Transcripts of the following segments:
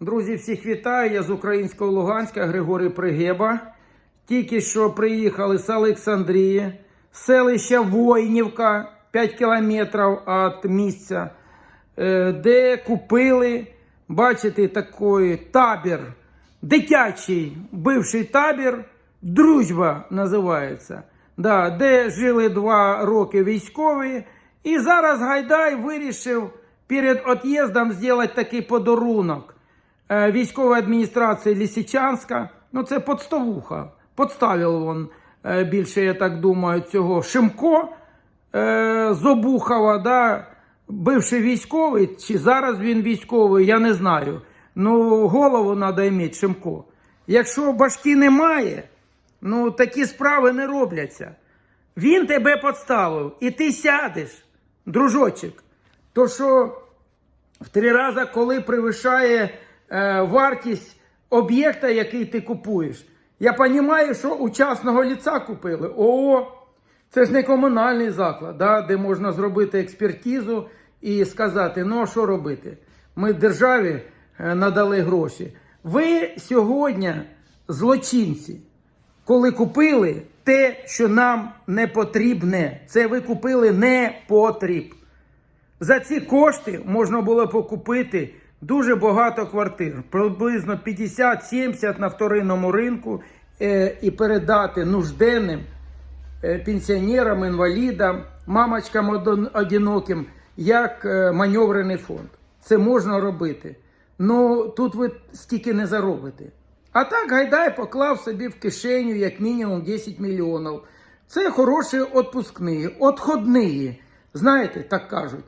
Друзі, всіх вітаю. Я з українського Луганська Григорій Пригеба. Тільки що приїхали з Олександрії, селище Войнівка, 5 кілометрів від місця, е, де купили, бачите, такий табір, дитячий бивший табір, дружба називається. Да, де жили два роки військові. І зараз Гайдай вирішив перед від'їздом зробити такий подарунок військової адміністрації Лісичанська. Ну, це подставуха. Подставив він е, більше, я так думаю, цього Шимко е, з Обухова, да, бивший військовий, чи зараз він військовий, я не знаю. Ну, голову треба мати Шимко. Якщо башки немає, ну такі справи не робляться. Він тебе подставив, і ти сядеш, дружочок. То що в три рази, коли перевищає е, вартість об'єкта, який ти купуєш, я розумію, що у частного ліца купили. О, це ж не комунальний заклад, да, де можна зробити експертизу і сказати, ну а що робити? Ми державі е, надали гроші. Ви сьогодні злочинці коли купили те, що нам не потрібне. Це ви купили не потріб. За ці кошти можна було покупити дуже багато квартир, приблизно 50-70 на вторинному ринку е, і передати нужденним е, пенсіонерам, інвалідам, мамочкам одиноким як е, маневрений фонд. Це можна робити. Ну тут ви стільки не заробите. А так Гайдай поклав собі в кишеню як мінімум 10 мільйонів. Це хороші відпускні, отходні, знаєте, так кажуть.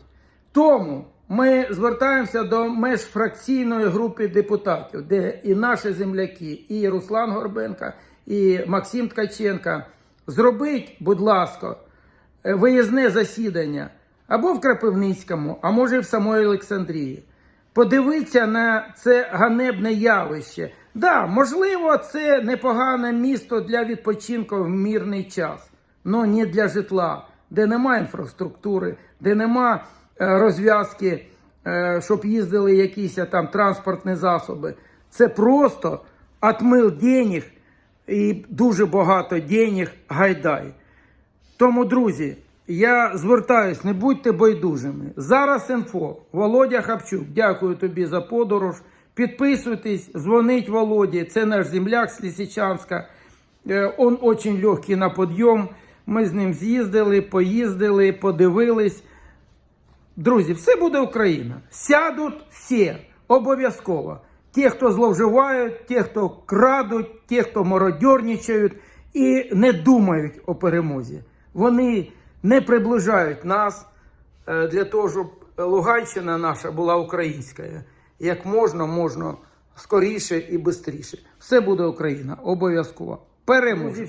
Тому ми звертаємося до межфракційної групи депутатів, де і наші земляки, і Руслан Горбенко, і Максим Ткаченко. Зробіть, будь ласка, е, виїзне засідання або в Крапивницькому, а може і в самої Олександрії. Подивіться на це ганебне явище. Да, можливо, це непогане місто для відпочинку в мирний час, але не для житла, де немає інфраструктури, де нема розв'язки, е, щоб їздили якісь е, там транспортні засоби. Це просто отмил денег і дуже багато денег гайдай. Тому, друзі, я звертаюсь, не будьте байдужими. Зараз інфо. Володя Хапчук, дякую тобі за подорож. Підписуйтесь, дзвонить Володі, це наш земляк з Лисичанська. Е, Он очень легкий на підйом. Ми з ним з'їздили, поїздили, подивились. Друзі, все буде Україна. Сядуть всі, обов'язково. Ті, хто зловживають, ті, хто крадуть, ті, хто мародьорничають і не думають о перемозі. Вони не приближають нас е, для того, щоб Луганщина наша була українською. Як можна, можна скоріше і швидше. Все буде Україна, обов'язково. Переможемо.